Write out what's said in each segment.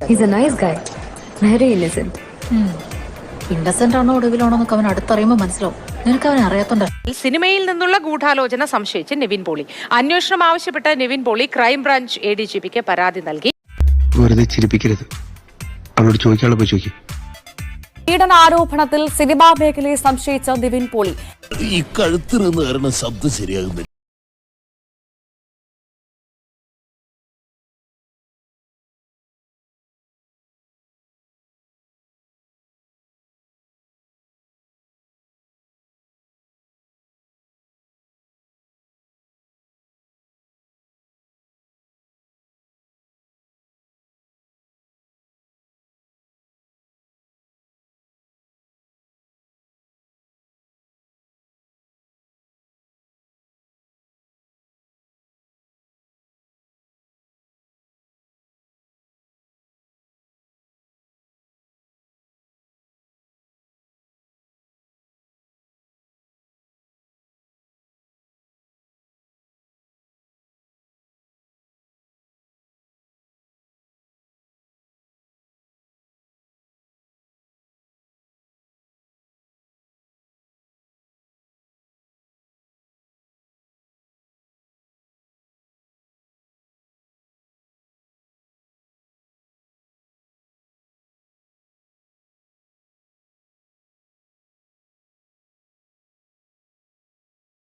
He's a nice guy. Very innocent. Innocent ആണോ ഒടുവിലാണോ എന്നൊക്കെ അവൻ അടുത്തറിയുമ്പോൾ മനസ്സിലാവും. നിനക്ക് അവനെ അറിയാത്തോണ്ട. സിനിമയിൽ നിന്നുള്ള ഗൂഢാലോചന സംശയിച്ച് നിവിൻ പോളി. അന്വേഷണം ആവശ്യപ്പെട്ട Nivin Pauly crime branch A D G പിക്ക് പരാതി നൽകി. വെറുതെ ചിരിപ്പിക്കരുത്. അവളോട് ചോദിക്കാനുള്ള പോയി ചോദിക്കും. പീഡനാരോപണത്തിൽ സിനിമാ മേഖലയെ സംശയിച്ച നിവിൻ പോളി. ഈ കഴുത്തിരുന്ന് കാരണം ശബ്ദം ശരിയാകുന്നില്ല.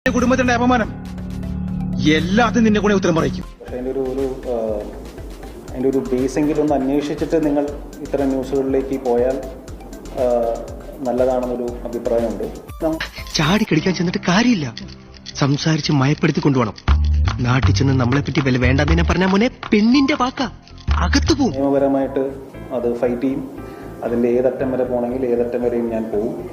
കുടുംബത്തിന്റെ അപമാനം. എല്ലാത്തിനും നിന്നെ കൂടെ ഉത്തരം പറയിക്കും. പക്ഷേ അതിന്റെ ഒരു ഒരു അതിന്റെ ഒരു ബേസെങ്കിലും ഒന്ന് അന്വേഷിച്ചിട്ട് നിങ്ങൾ ഇത്തരം ന്യൂസുകളിലേക്ക് പോയാൽ നല്ലതാണെന്നൊരു അഭിപ്രായമുണ്ട്. ചാടി കടിക്കാൻ ചെന്നിട്ട് കാര്യമില്ല. സംസാരിച്ച് മയപ്പെടുത്തി കൊണ്ടുപോകണം. നാട്ടിൽ ചെന്ന് നമ്മളെ പറ്റി വില വേണ്ടെന്നെ പറഞ്ഞ മോനെ പെണ്ണിന്റെ വാക്ക. അകത്തു പോകും നിയമപരമായിട്ട് അത് ഫൈറ്റ് ചെയ്യും. അതിന്റെ ഏതറ്റം വരെ പോകണമെങ്കിൽ ഏതറ്റം വരെയും ഞാൻ പോകും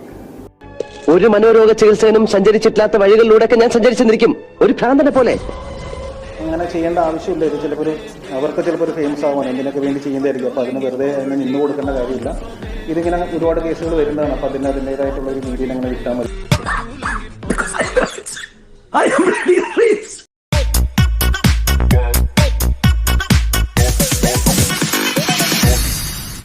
ഒരു മനോരോഗ ചികിത്സകനും സഞ്ചരിച്ചിട്ടില്ലാത്ത വഴികളിലൂടെയൊക്കെ ഞാൻ സഞ്ചരിച്ചെന്നിരിക്കും ഒരു ഭ്രാന്തനെ പോലെ. അങ്ങനെ ചെയ്യേണ്ട ആവശ്യമില്ല ഇത് ചിലപ്പോൾ അവർക്ക് ചിലപ്പോൾ ഒരു ഫേമസ് ആവാൻ എന്തിനൊക്കെ വേണ്ടി ചെയ്യുന്നതായിരിക്കും. അപ്പൊ അതിന് വെറുതെ അതിന് നിന്ന് കൊടുക്കേണ്ട കാര്യമില്ല. ഇതിങ്ങനെ ഒരുപാട് കേസുകൾ വരുന്നതാണ്. അപ്പൊ അതിന് അതിന്റെതായിട്ടുള്ള ഒരു രീതിയിൽ അങ്ങനെ വിട്ടാൽ മതി.